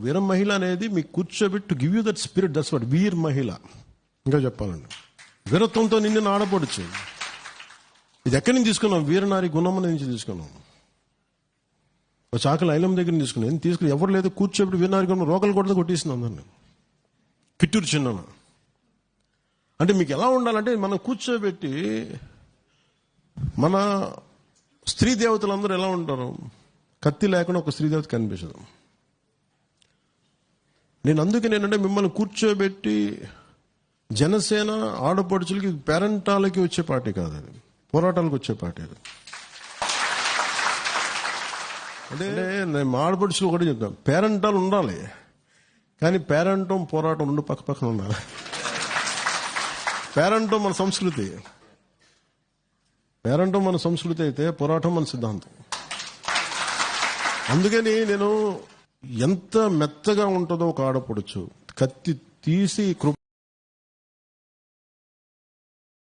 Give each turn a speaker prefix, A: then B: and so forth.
A: వీరం మహిళ అనేది మీకు కూర్చోబెట్టి give you that spirit that's what వీర్ మహిళ. ఇంకా చెప్పాలండి. వీరత్వంతో నిన్ను ఆడపడుచు. ఇది ఎక్కడి నుంచి తీసుకున్నాం? వీరనారి గుణం నుంచి తీసుకున్నాం. ఒక చాకలి ఐలం దగ్గర తీసుకుని తీసుకున్నాం. తీసుకుని ఎవరు లేదు కూర్చోబెట్టి వీరనారి గుణం రోకలు కూడా కొట్టేసింది దాన్ని కిట్టూరు చిన్న అంటే మీకు ఎలా ఉండాలంటే మనం కూర్చోబెట్టి మన స్త్రీ దేవతలందరూ ఎలా ఉంటారు? కత్తి లేకుండా ఒక స్త్రీ దేవత కనిపించదు. నేను అందుకే నేనంటే మిమ్మల్ని కూర్చోబెట్టి జనసేన ఆడపడుచులకి పేరెంటాలకి వచ్చే పార్టీ కాదు అది. పోరాటాలకు వచ్చే పార్టీ అది. అంటే నేను ఆడపడుచులు ఒకటి చెప్తాను. పేరెంటాలు ఉండాలి. కానీ పేరెంటం పోరాటం రెండు పక్క పక్కన ఉండాలి. పేరెంటం మన సంస్కృతి. పేరెంటం మన సంస్కృతి అయితే పోరాటం మన సిద్ధాంతం. అందుకని నేను ఎంత మెత్తగా ఉంటుందో ఒక ఆడపడుచు కత్తి తీసి కృప